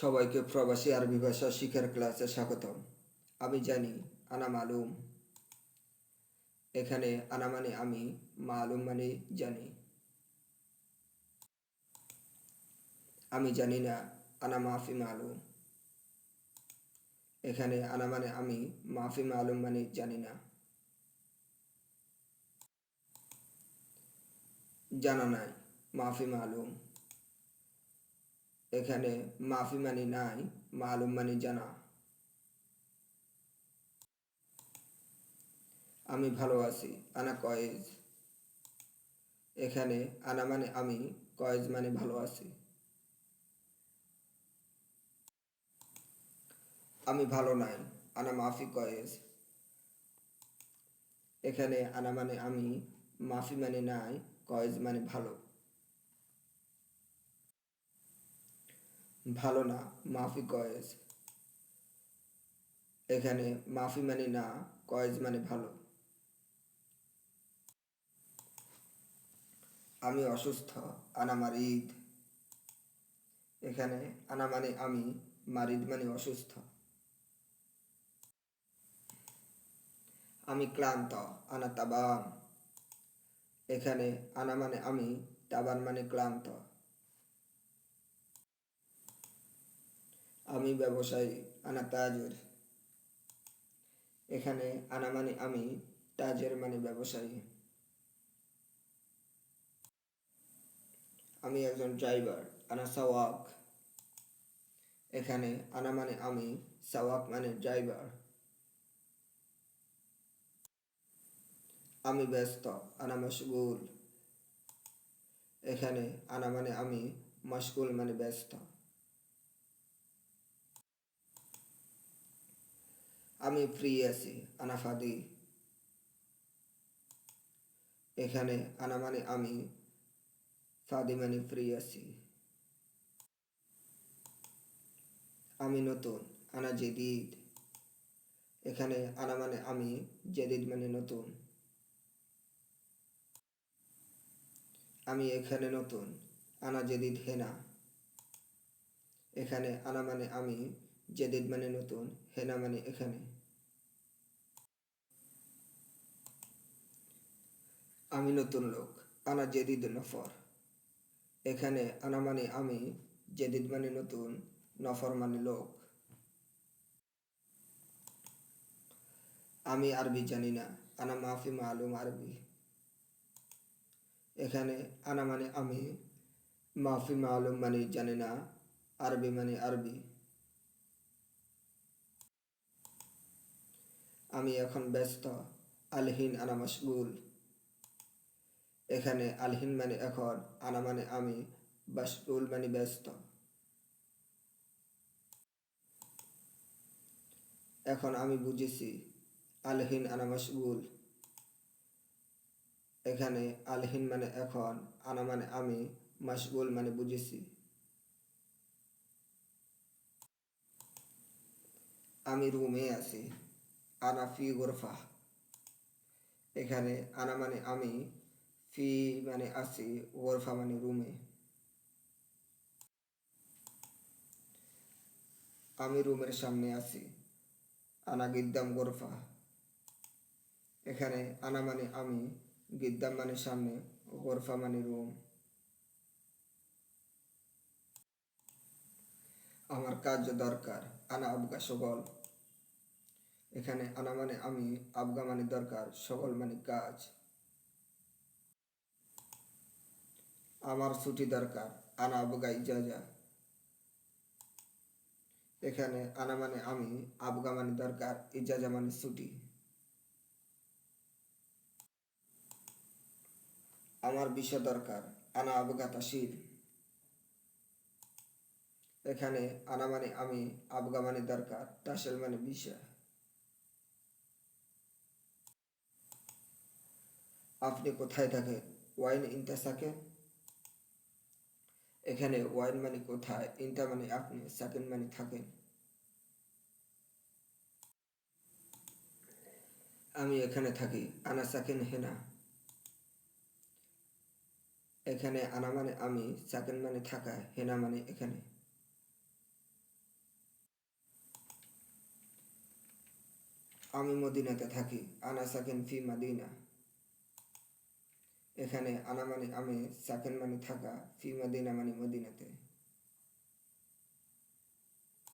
সবাইকে প্রবাসী আরবি ভাষা শিখার ক্লাসে স্বাগতম। আমি জানি আনা মালুম। এখানে আনা মানে আমি, মালুম মানে জানি। আমি জানি না, আনা মাফি মালুম। এখানে আনা মানে আমি, মাফি মালুম মানে জানি না। জানা নাই, মাফি মালুম। এখানে মাফি মানে নাই, মালুম মানে জানা। আমি ভালো আছি, আনা কয়েজ। এখানে আনা মানে আমি, কয়েজ মানে ভালো আছি। আমি ভালো নাই, আনা মাফি কয়েজ। এখানে আনা মানে আমি, মাফি মানে নাই, কয়েজ মানে ভালো। ভালো না মাফি কয়েজ। এখানে মাফি মানে না, কয়েজ মানে ভালো। আমি অসুস্থ, আনা মারিদ। এখানে আনা মানে আমি, মারিদ মানে অসুস্থ। আমি ক্লান্ত, আনা তাবান এখানে আনা মানে আমি, তাবান মানে ক্লান্ত। আমি ব্যবসায়ী, আনা তাজের। এখানে আনা মানে আমি, তাজের মানে ব্যবসায়ী। আমি একজন ড্রাইভার, আনা সাওয়াক। এখানে আনা মানে আমি, সাওয়াক মানে ড্রাইভার। আমি ব্যস্ত, আনা মশগুল। এখানে আনা মানে আমি, মশগুল মানে ব্যস্ত। আমি ফ্রি আছি, আনা ফাদি। এখানে আনা মানে আমি, ফাদি মানে ফ্রি আছি। আমি নতুন, আনা জেদিদ। এখানে আনা মানে আমি, জেদিদ মানে নতুন। আমি এখানে নতুন, আনা জেদিদ হেনা। এখানে আনা মানে আমি জেদিদ মানে নতুন হেনা মানে এখানে। আমি নতুন লোক, আনা জেদিদ নফর। এখানে আনা মানে আমি জেদিদ মানে নতুন, নফর মানে লোক। আমি আরবি জানি না, আনা মাফি মালুম আরবি। এখানে আনা মানে আমি, মাফি মালুম মানে জানি না, আরবি মানে আরবি। আমি এখন ব্যস্ত, আলহিন আনা এখানে আলহিন মানে এখন, আনা মানে আমি বাসগুল মানে ব্যস্ত। এখন আমি বুঝেছি, আলহিন আনা মশগুল। এখানে আলহিন মানে এখন, আনা মানে আমি, মশগুল মানে বুঝেছি। আমি রুমে আছি। আনা ফি গোরফা। এখানে আনা মানে আমি, ফি মানে আছি গোরফা মানে রুমে। আমি রুমের সামনে আছি আনা গিদ্দাম গোরফা। এখানে আনা মানে আমি, গিদ্দাম মানে সামনে, গোরফা মানে রুম। আমার কাজ দরকার, আনা আবগা সগল এখানে আনা মানে আমি, আবগা মানে দরকার সকল মানে কাজ আমার ছুটি দরকার, আনা আবগা ইজাজা এখানে আনা মানে আমি, আবগা মানে দরকার ইজাজা মানে ছুটি। আমার বিষয় দরকার, আনা আবগা তাসির। এখানে আনা মানে আমি, আবগা মানে দরকার, তাসেল মানে বিষয় আপনি কোথায় থাকেন ওয়াইন ইনতা সাকেন? এখানে ওয়াইন মানে কোথায়? ইনতা মানে আপনি, সাকেন মানে থাকেন। আমি এখানে থাকি, আনা সাকেন হেনা। এখানে আনা মানে আমি, সাকেন মানে থাকা, হেনা মানে এখানে। আমি মদিনাতে থাকি, আনা সাকেন ফি মাদিনা। এখানে আনা মানে আমি সাকেন মানে থাকা ফি মাদিনা মানে মদিনাতে।